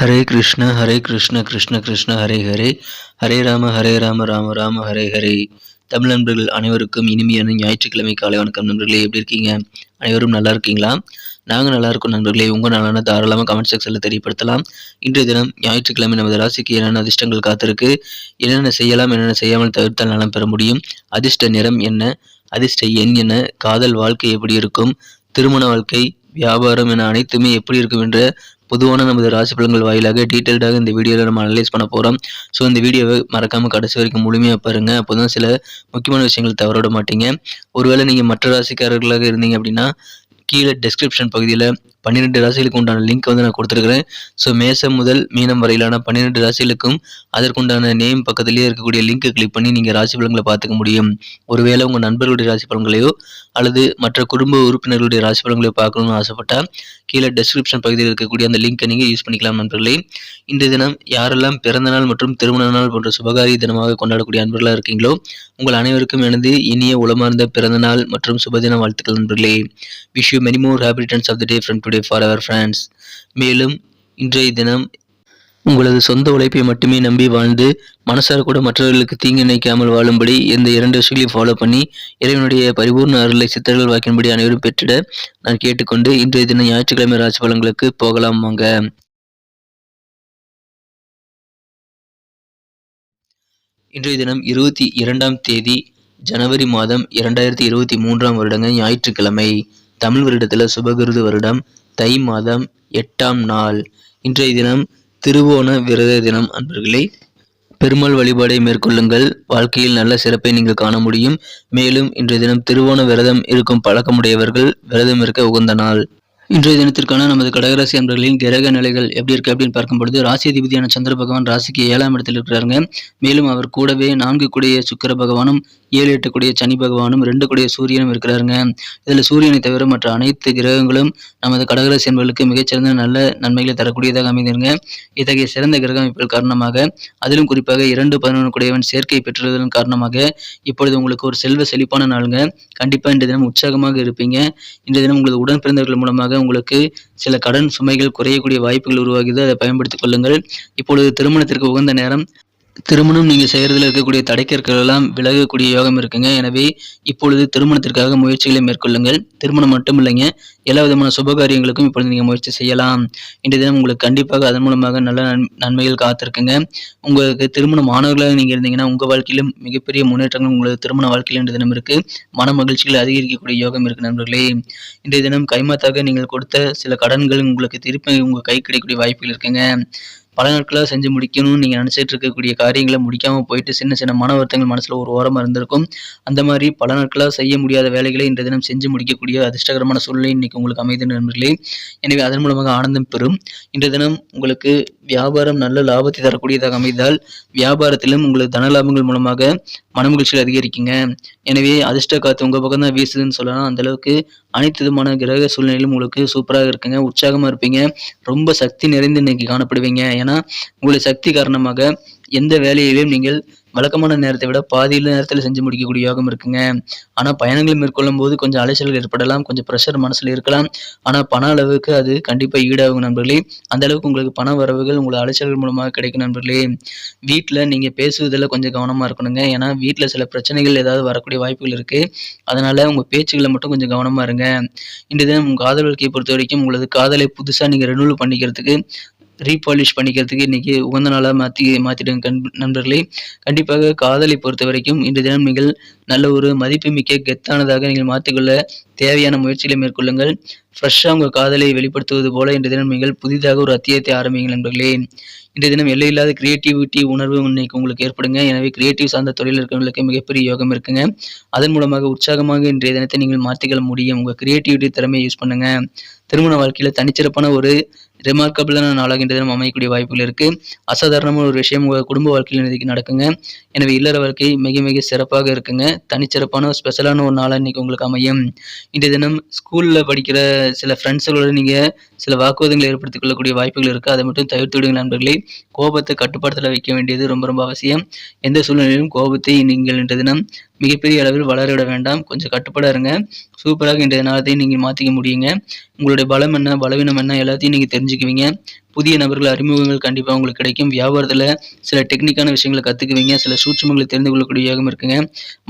ஹரே கிருஷ்ண ஹரே கிருஷ்ண கிருஷ்ண கிருஷ்ண ஹரே ஹரே. ஹரே ராம ஹரே ராம ராம ராம ஹரே ஹரே. தமிழ் நண்பர்கள் அனைவருக்கும் இனிமையான ஞாயிற்றுக்கிழமை காலை வணக்கம் நண்பர்களே. எப்படி இருக்கீங்க? அனைவரும் நல்லா இருக்கீங்களா? நாங்கள் நல்லா இருக்கும் நண்பர்களே. உங்கள் நாளான தாராளமாக கமெண்ட் செக்ஷனில் தெரியப்படுத்தலாம். இன்றைய தினம் ஞாயிற்றுக்கிழமை நமது ராசிக்கு என்னென்ன அதிர்ஷ்டங்கள் காத்திருக்கு? என்னென்ன செய்யலாம் என்னென்ன செய்யாமல் தவிர்த்தால் நலம் பெற முடியும்? அதிர்ஷ்ட நிறம் என்ன? அதிர்ஷ்ட எண் என்ன? காதல் வாழ்க்கை எப்படி இருக்கும்? திருமண வாழ்க்கை வியாபாரம் என அனைத்துமே எப்படி இருக்கும் என்ற பொதுவான நமது ராசி பலன்கள் வாயிலாக டீட்டெயில்டாக இந்த வீடியோவில் நம்ம அனலைஸ் பண்ண போகிறோம் ஸோ இந்த வீடியோவை மறக்காமல் கடைசி வரைக்கும் முழுமையாக பாருங்கள் அப்போ தான் சில முக்கியமான விஷயங்கள் தவறவிட மாட்டீங்க. ஒருவேளை நீங்கள் மற்ற ராசிக்காரர்களாக இருந்தீங்க அப்படின்னா கீழே டெஸ்கிரிப்ஷன் பகுதியில் பன்னிரெண்டு ராசிகளுக்கு உண்டான லிங்க் வந்து நான் கொடுத்துருக்குறேன். ஸோ மேசம் முதல் மீனம் வரையிலான பன்னிரெண்டு ராசிகளுக்கும் அதற்குண்டான நேம் பக்கத்துலேயே இருக்கக்கூடிய லிங்க்கை கிளிக் பண்ணி நீங்கள் ராசி பலன்களை பார்த்துக்க முடியும். ஒருவேளை உங்கள் நண்பர்களுடைய ராசி பலன்களையோ அல்லது மற்ற குடும்ப உறுப்பினர்களுடைய ராசி பலன்களையோ பார்க்கணும்னு ஆசைப்பட்டால் கீழே டெஸ்கிரிப்ஷன் பகுதியில் இருக்கக்கூடிய அந்த லிங்க்கை நீங்கள் யூஸ் பண்ணிக்கலாம் நண்பர்களே. இந்த தினம் யாரெல்லாம் பிறந்த நாள் மற்றும் திருமண நாள் போன்ற சுபகாரிய தினமாக கொண்டாடக்கூடிய அன்பர்களாக இருக்கீங்களோ உங்கள் அனைவருக்கும் எனது இனிய உளமார்ந்த பிறந்த நாள் மற்றும் சுபதின வாழ்த்துக்கள் நண்பர்களே. Wish you many more happy returns of the day from today for our friends மேலும் இன்றைய தினம் உங்களது சொந்த உழைப்பை மட்டுமே நம்பி வாழ்ந்து மனசார கூட மற்றவர்களுக்கு தீங்கு நினைக்காமல் வாழும்படி இந்த இரண்டு விஷயங்களையும் ஃபாலோ பண்ணி இறைவனுடைய பரிபூர்ண அருளை சித்தர்கள் வாக்கின்படி அனைவரும் பெற்றிட நான் கேட்டுக்கொண்டு இன்றைய தினம் ஞாயிற்றுக்கிழமை ராசி பலன்களுக்கு போகலாம் வாங்க. இன்றைய தினம் இருபத்தி இரண்டாம் தேதி ஜனவரி மாதம் இரண்டாயிரத்தி இருபத்தி மூன்றாம் வருடங்க ஞாயிற்றுக்கிழமை. தமிழ் வருடத்தில் சுபகிருது வருடம் தை மாதம் எட்டாம் நாள். இன்றைய தினம் திருவோண விரத தினம் அன்பர்களே. பெருமாள் வழிபாடை மேற்கொள்ளுங்கள். வாழ்க்கையில் நல்ல சிறப்பை நீங்கள் காண முடியும். மேலும் இன்றைய தினம் திருவோண விரதம் இருக்கும் பழக்கமுடையவர்கள் விரதம் இருக்க உகந்த நாள். இன்றைய தினத்திற்கான நமது கடகராசி அன்பர்களின் கிரக நிலைகள் எப்படி இருக்கு அப்படின்னு பார்க்கும்பொழுது ராசி அதிபதியான சந்திர பகவான் ராசிக்கு ஏழாம் இடத்தில் இருக்கிறாருங்க. மேலும் அவர் கூடவே நான்கு கூடிய சுக்கர பகவானும் ஏழு எட்டு கூடிய சனி பகவானும் ரெண்டு கூடிய சூரியனும் இருக்கிறாருங்க. இதில் சூரியனை தவிர மற்ற அனைத்து கிரகங்களும் நமது கடகராசி அன்பர்களுக்கு மிகச்சிறந்த நல்ல நன்மைகளை தரக்கூடியதாக அமைந்திருங்க. இத்தகைய சிறந்த கிரக அமைப்புகள் காரணமாக அதிலும் குறிப்பாக இரண்டு பதினொன்று கூடியவன் சேர்க்கை பெற்றுள்ளதன் காரணமாக இப்பொழுது உங்களுக்கு ஒரு செல்வ செழிப்பான நாளுங்க. கண்டிப்பாக இன்றைய தினம் உற்சாகமாக இருப்பீங்க. இன்றைய தினம் உங்களது உடன் பிறந்தவர்கள் மூலமாக உங்களுக்கு சில கடன் சுமைகள் குறையக்கூடிய வாய்ப்புகள் உருவாகிறது அதை பயன்படுத்திக் கொள்ளுங்கள். இப்பொழுது திருமணத்திற்கு உகந்த நேரம். திருமணம் நீங்கள் செய்கிறதுல இருக்கக்கூடிய தடைக்கற்களெல்லாம் விலகக்கூடிய யோகம் இருக்குங்க. எனவே இப்பொழுது திருமணத்திற்காக முயற்சிகளை மேற்கொள்ளுங்கள். திருமணம் மட்டும் இல்லைங்க எல்லா விதமான சுபகாரியங்களுக்கும் இப்பொழுது நீங்கள் முயற்சி செய்யலாம். இன்றைய தினம் உங்களுக்கு கண்டிப்பாக அதன் மூலமாக நல்ல நன்மைகள் காத்திருக்குங்க. உங்களுக்கு திருமணம் மாணவர்களாக நீங்கள் இருந்தீங்கன்னா உங்கள் வாழ்க்கையிலும் மிகப்பெரிய முன்னேற்றங்கள் உங்களுக்கு திருமண வாழ்க்கையில் இன்றைய தினம் இருக்குது மன மகிழ்ச்சிகள் அதிகரிக்கக்கூடிய யோகம் இருக்குது நண்பர்களே. இன்றைய தினம் கைமாத்தாக நீங்கள் கொடுத்த சில கடன்கள் உங்களுக்கு திருப்பி உங்கள் கை கிடைக்கக்கூடிய வாய்ப்புகள் இருக்குங்க. பல நாட்களாக செஞ்சு முடிக்கணும்னு நீங்கள் நினச்சிட்டு இருக்கக்கூடிய காரியங்களை முடிக்காமல் போயிட்டு சின்ன சின்ன மன வருத்தங்கள் மனசில் ஒரு ஓரமாக இருந்திருக்கும். அந்த மாதிரி பல நாட்களாக செய்ய முடியாத வேலைகளை இன்றைய தினம் செஞ்சு முடிக்கக்கூடிய அதிர்ஷ்டகரமான சூழ்நிலை இன்றைக்கி உங்களுக்கு அமைதி நண்பர்களே. எனவே அதன் மூலமாக ஆனந்தம் பெறும். இன்றைய தினம் உங்களுக்கு வியாபாரம் நல்ல லாபத்தை தரக்கூடியதாக அமைந்தால் வியாபாரத்திலும் உங்களுக்கு தன லாபங்கள் மூலமாக மனமகிழ்ச்சியில் அதிகரிக்குங்க. எனவே அதிர்ஷ்ட காற்று உங்கள் பக்கம் தான் வீசுதுன்னு சொல்லலாம். அந்தளவுக்கு அனைத்து விதமான கிரக சூழ்நிலையிலும் உங்களுக்கு சூப்பராக இருக்குங்க. உற்சாகமாக இருப்பீங்க. ரொம்ப சக்தி நிறைந்து இன்னைக்கு காணப்படுவீங்க. ஏன்னா உங்களுடைய சக்தி காரணமாக எந்த வேலையிலையும் நீங்கள் வழக்கமான நேரத்தை விட பாதியில் நேரத்தில் செஞ்சு முடிக்கக்கூடிய யோகம் இருக்குங்க. ஆனால் பயணங்கள் மேற்கொள்ளும் போது கொஞ்சம் அலைச்சல்கள் ஏற்படலாம் கொஞ்சம் ப்ரெஷர் மனசில் இருக்கலாம். ஆனால் பண அளவுக்கு அது கண்டிப்பாக ஈடாகும் நண்பர்களே. அந்த அளவுக்கு உங்களுக்கு பண வரவுகள் உங்களுக்கு அலைச்சல்கள் மூலமாக கிடைக்கும் நண்பர்களே. வீட்டில் நீங்கள் பேசுவதில் கொஞ்சம் கவனமாக இருக்கணுங்க. ஏன்னா வீட்டில் சில பிரச்சனைகள் ஏதாவது வரக்கூடிய வாய்ப்புகள் இருக்குது அதனால் உங்கள் பேச்சுகளை மட்டும் கொஞ்சம் கவனமாக இருங்க. இன்று தினம் உங்கள் காதல் வாழ்க்கையை பொறுத்த வரைக்கும் உங்களது காதலை புதுசாக நீங்கள் ரெனுவல் பண்ணிக்கிறதுக்கு ரீபாலிஷ் பண்ணிக்கிறதுக்கு இன்றைக்கி உகந்த நாளாக மாற்றி மாற்றிடுங்க கண் நண்பர்களே. கண்டிப்பாக காதலை பொறுத்த வரைக்கும் இன்று தினம் நீங்கள் நல்ல ஒரு மதிப்புமிக்க கெத்தானதாக நீங்கள் மாற்றிக்கொள்ள தேவையான முயற்சிகளை மேற்கொள்ளுங்கள். ஃப்ரெஷ்ஷாக உங்கள் காதலை வெளிப்படுத்துவது போல இன்று தினம் நீங்கள் புதிதாக ஒரு அத்தியாயத்தை ஆரம்பிங்கள் நண்பர்களே. இன்று தினம் எல்லையில்லாத கிரியேட்டிவிட்டி உணர்வு இன்னைக்கு உங்களுக்கு ஏற்படுங்க. எனவே கிரியேட்டிவ் சார்ந்த தொழில் இருக்கிறவங்களுக்கு மிகப்பெரிய யோகம் இருக்குங்க. அதன் மூலமாக உற்சாகமாக இன்றைய தினத்தை நீங்கள் மாற்றிக்கொள்ள முடியும். உங்கள் கிரியேட்டிவிட்டி திறமையை யூஸ் பண்ணுங்க. திருமண வாழ்க்கையில் தனிச்சிறப்பான ஒரு ரிமார்க்கபிளான நாளாகின்றது நம்ம தினம் அமையக்கூடிய வாய்ப்புகள் இருக்குது அசாதாரணமான ஒரு விஷயம் உங்கள் குடும்ப வாழ்க்கையில் இன்றைக்கி நடக்குங்க. எனவே இல்லற வாழ்க்கை மிக மிக சிறப்பாக இருக்குங்க. தனிச்சிறப்பான ஸ்பெஷலான ஒரு நாளாக இன்றைக்கி உங்களுக்கு அமையும். இன்றைய தினம் ஸ்கூலில் படிக்கிற சில ஃப்ரெண்ட்ஸுகளோடு நீங்கள் சில வாக்குவாதங்களை ஏற்படுத்திக் கொள்ளக்கூடிய வாய்ப்புகள் இருக்குது அதை மட்டும் தவிர்த்து விடுங்க நண்பர்களே. கோபத்தை கட்டுப்பாடத்தில் வைக்க வேண்டியது ரொம்ப ரொம்ப அவசியம். எந்த சூழ்நிலையிலும் கோபத்தை நீங்கள் இன்றைய தினம் மிகப்பெரிய அளவில் வளரவிட வேண்டாம். கொஞ்சம் கட்டுப்பட இருங்க. சூப்பராக இன்றைய நாளத்தையும் நீங்கள் மாற்றிக்க முடியுங்க. உங்களுடைய பலம் என்ன பலவீனம் என்ன எல்லாத்தையும் நீங்கள் தெரிஞ்சுக்குவீங்க. புதிய நபர்கள் அறிமுகங்கள் கண்டிப்பாக உங்களுக்கு கிடைக்கும். வியாபாரத்தில் சில டெக்னிக்கான விஷயங்களை கற்றுக்குவீங்க சில சூட்சமங்களை தெரிந்து கொள்ளக்கூடிய யோகம் இருக்குங்க.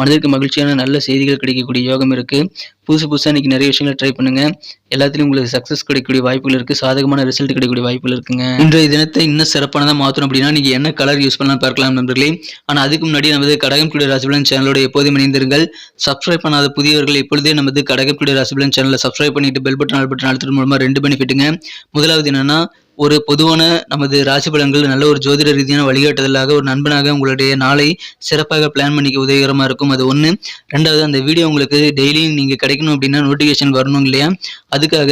மனதிற்கு மகிழ்ச்சியான நல்ல செய்திகள் கிடைக்கக்கூடிய யோகம் இருக்குது புதுசு புதுசாக இன்றைக்கி நிறைய விஷயங்களை ட்ரை பண்ணுங்கள் எல்லாத்துலேயும் உங்களுக்கு சக்ஸஸ் கிடைக்கக்கூடிய வாய்ப்புகள் இருக்குது சாதகமான ரிசல்ட் கிடைக்கக்கூடிய வாய்ப்புகள் இருக்குங்க. இன்றைய தினத்தை இன்னும் சிறப்பானதாக மாற்றணும் அப்படின்னா நீங்கள் என்ன கலர் யூஸ் பண்ணலாம் பார்க்கலாம் நண்பர்களே. ஆனால் அதுக்கு முன்னாடி நமது கடகம் குடி ராசிபலன் சேனலோட எப்போதும் இணைந்திருங்கள். சப்ஸ்கிரைப் பண்ணாத புதியவர்கள் இப்பொழுதே நமது கடகம் குடி ராசிபலன் சேனலை சப்ஸ்கிரைப் பண்ணிட்டு பெல் பட்டன் ஆல் பட்டன் அழுத்தது மூலமாக ரெண்டு பெனிஃபிட்டுங்க முதலாவது என்னன்னா ஒரு பொதுவான நமது ராசி பலன்கள் நல்ல ஒரு ஜோதிட ரீதியான வழிகாட்டுதலாக ஒரு நண்பனாக உங்களுடைய நாளை சிறப்பாக பிளான் பண்ணிக்க உதவிகரமாக இருக்கும். அது ஒன்று ரெண்டாவது அந்த வீடியோ உங்களுக்கு டெய்லியும் நீங்கள் கிடைக்கணும் அப்படின்னா நோட்டிஃபிகேஷன் வரணும் இல்லையா? அதுக்காக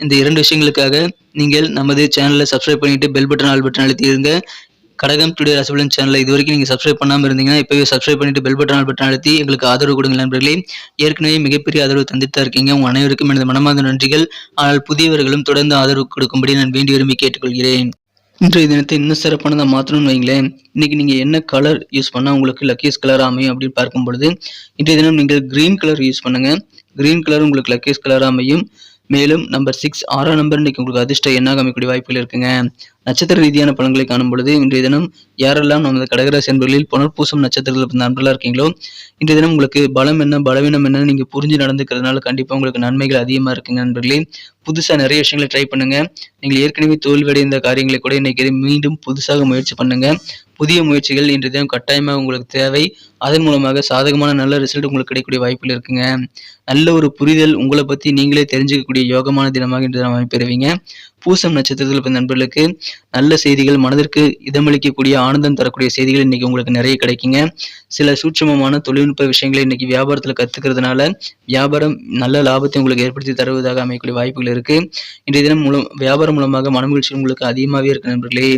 இந்த இரண்டு விஷயங்களுக்காக நீங்கள் நமது சேனலை சப்ஸ்கிரைப் பண்ணிவிட்டு பெல் பட்டன் ஆல் பட்டன் அழுத்திடுங்க கடகம் டுடே ரசபலன் சேனலை இது வரைக்கும் நீங்கள் சப்ஸ்கிரைப் பண்ணாமல் இருந்தீங்கன்னா இப்போவே சப்ஸ்கிரைப் பண்ணிட்டு பெல் பட்டன் பட்டன் அழுத்தி எங்களுக்கு ஆதரவு கொடுங்க நண்பர்களே. ஏற்கனவே மிகப்பெரிய ஆதரவு தந்துட்டு இருக்கீங்க. உங்கள் அனைவருக்கும் எனது மனமார்ந்த நன்றிகள். ஆனால் புதியவர்களும் தொடர்ந்து ஆதரவு கொடுக்கும்படி நான் வேண்டி விரும்பி கேட்டுக்கொள்கிறேன். இன்றைய தினத்தை இன்னும் சிறப்பானதாக மாற்றணும்னு வைங்களேன். இன்னைக்கு நீங்கள் என்ன கலர் யூஸ் பண்ணால் உங்களுக்கு லக்கேஸ் கலர் அமையும் அப்படின்னு பார்க்கும் பொழுது இன்றைய தினம் நீங்கள் க்ரீன் கலர் யூஸ் பண்ணுங்க. க்ரீன் கலர் உங்களுக்கு லக்கேஸ் கலர் அமையும். மேலும் நம்பர் சிக்ஸ் ஆறாம் நம்பர் இன்னைக்கு உங்களுக்கு அதிர்ஷ்ட எண்ணாக அமைக்கக்கூடிய வாய்ப்புகள் இருக்குங்க. நட்சத்திர ரீதியான பலன்களை காணும் பொழுது இன்றைய தினம் யாரெல்லாம் நமது கடகராசி என்பர்களில் புனர்பூசம் நட்சத்திரத்தில் நண்பர்களாக இருக்கீங்களோ இன்றைய தினம் உங்களுக்கு பலம் என்ன பலவீனம் என்ன நீங்கள் புரிஞ்சு நடந்துக்கிறதுனால கண்டிப்பாக உங்களுக்கு நன்மைகள் அதிகமாக இருக்குங்க நண்பர்களே. புதுசாக நிறைய விஷயங்களை ட்ரை பண்ணுங்க. நீங்கள் ஏற்கனவே தோல்வியடைந்த காரியங்களை கூட இன்னைக்கு மீண்டும் புதுசாக முயற்சி பண்ணுங்க. புதிய முயற்சிகள் இன்றைய தினம் கட்டாயமாக உங்களுக்கு தேவை. அதன் மூலமாக சாதகமான நல்ல ரிசல்ட் உங்களுக்கு கிடைக்கக்கூடிய வாய்ப்புகள் இருக்குங்க. நல்ல ஒரு புரிதல் உங்களை பற்றி நீங்களே தெரிஞ்சுக்கக்கூடிய யோகமான தினமாக இன்று தினம் அமைப்பெறுவீங்க. பூசம் நட்சத்திரத்தில் பிறந்த நண்பர்களுக்கு நல்ல செய்திகள் மனதிற்கு இதமளிக்கக்கூடிய ஆனந்தம் தரக்கூடிய செய்திகள் இன்னைக்கு உங்களுக்கு நிறைய கிடைக்குங்க. சில சூட்சமமான தொழில்நுட்ப விஷயங்களை இன்னைக்கு வியாபாரத்தில் கத்துக்கிறதுனால வியாபாரம் நல்ல லாபத்தை உங்களுக்கு ஏற்படுத்தி தருவதாக அமையக்கூடிய வாய்ப்புகள் இருக்கு. இன்றைய தினம் மூலம் வியாபாரம் மூலமாக மனமகிழ்ச்சி உங்களுக்கு அதிகமாகவே இருக்கு நண்பர்களே.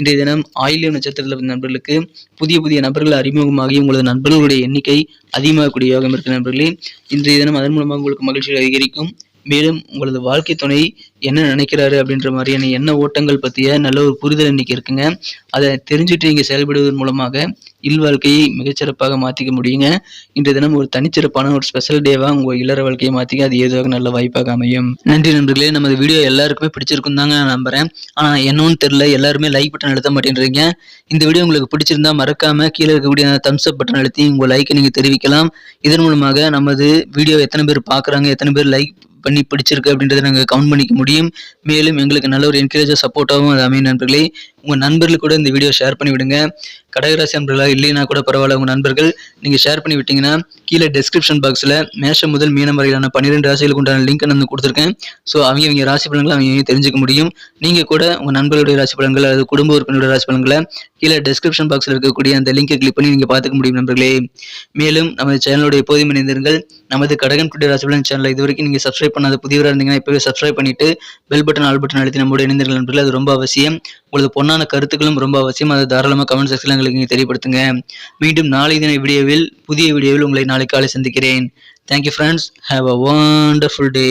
இன்றைய தினம் ஆயிலியம் நட்சத்திரத்தில் நண்பர்களுக்கு புதிய புதிய நபர்கள் அறிமுகமாகி உங்களது நண்பர்களுடைய எண்ணிக்கை அதிகமாகக்கூடிய யோகம் இருக்கு நண்பர்களே. இன்றைய தினம் அதன் மூலமாக உங்களுக்கு மகிழ்ச்சி அதிகரிக்கும். மேலும் உங்களது வாழ்க்கை துணை என்ன நினைக்கிறாரு அப்படின்ற மாதிரியான எண்ண ஓட்டங்கள் பற்றிய நல்ல ஒரு புரிதல் இன்றைக்கி இருக்குங்க. அதை தெரிஞ்சுட்டு நீங்கள் செயல்படுவதன் மூலமாக இல்வாழ்க்கையை மிகச்சிறப்பாக மாற்றிக்க முடியுங்க. இன்றைய தினம் ஒரு தனிச்சிறப்பான ஒரு ஸ்பெஷல் டேவாக உங்கள் இல்லற வாழ்க்கையை மாற்றிக்க அது ஏதுவாக நல்ல வாய்ப்பாக அமையும். நன்றி நண்பர்களே நமது வீடியோ எல்லாருக்குமே பிடிச்சிருக்கும் தாங்க நான் நம்புகிறேன் ஆனால் என்னன்னு தெரில எல்லாருமே லைக் பட்டன் அழுத்த மாட்டேன்றீங்க. இந்த வீடியோ உங்களுக்கு பிடிச்சிருந்தா மறக்காமல் கீழே இருக்கக்கூடிய தம்ஸ் அப் பட்டன் அழுத்தி உங்கள் லைக்கை நீங்கள் தெரிவிக்கலாம். இதன் மூலமாக நமது வீடியோ எத்தனை பேர் பார்க்குறாங்க எத்தனை பேர் லைக் பண்ணி பிடிச்சிருக்கு அப்படின்றத நாங்கள் கவுண்ட் பண்ணிக்க முடியும். மேலும் எங்களுக்கு நல்ல ஒரு என்கரேஜாக சப்போர்ட்டாகவும் அது அமையும் நண்பர்களே. உங்கள் நண்பர்களுக்கு கூட இந்த வீடியோ ஷேர் பண்ணி விடுங்க. கடகராசி நண்பர்களாக இல்லைனா கூட பரவாயில்ல உங்கள் நண்பர்கள். நீங்கள் ஷேர் பண்ணி விட்டீங்கன்னா கீழே டெஸ்கிரிப்ஷன் பாக்ஸில் மேஷம் முதல் மீனம் வரையிலான பன்னிரெண்டு ராசிகளுக்கு உண்டான லிங்க் நான் கொடுத்துருக்கேன். ஸோ அவங்க அவங்க ராசி பலன்களை அவங்க தெரிஞ்சுக்க முடியும். நீங்கள் கூட உங்கள் நண்பர்களுடைய ராசி பலன்கள் அல்லது குடும்ப உறுப்பினருடைய ராசி பலன்களை கீழே டெஸ்கிரிப்ஷன் பாக்ஸில் இருக்கக்கூடிய அந்த லிங்கை கிளிக் பண்ணி நீங்கள் பார்த்துக்க முடியும் நண்பர்களே. மேலும் நமது சேனலோட எப்போதும் இணைந்திருங்கள். நமது கடகன் குட்டி ராசிபலன் சேனலை இது வரைக்கும் நீங்கள் சப்ஸ்கிரைப் பண்ணாத புதியவராக இருந்தீங்கன்னா இப்போவே சப்ஸ்கிரைப் பண்ணிட்டு பெல் பட்டன் ஆல் பட்டன் அழுத்தி நம்மளோட இணைந்தீர்கள் நண்பர்கள். அது ரொம்ப அவசியம். உங்களது பொன்னான கருத்துக்களும் ரொம்ப அவசியம். அதை தாராளமாக கமெண்ட் செக்ஷனில் எங்களுக்கு நீங்கள் தெரியப்படுத்துங்க. மீண்டும் நாளை தின வீடியோவில் புதிய வீடியோவில் உங்களை நாளை காலை சந்திக்கிறேன். Thank you friends have a wonderful day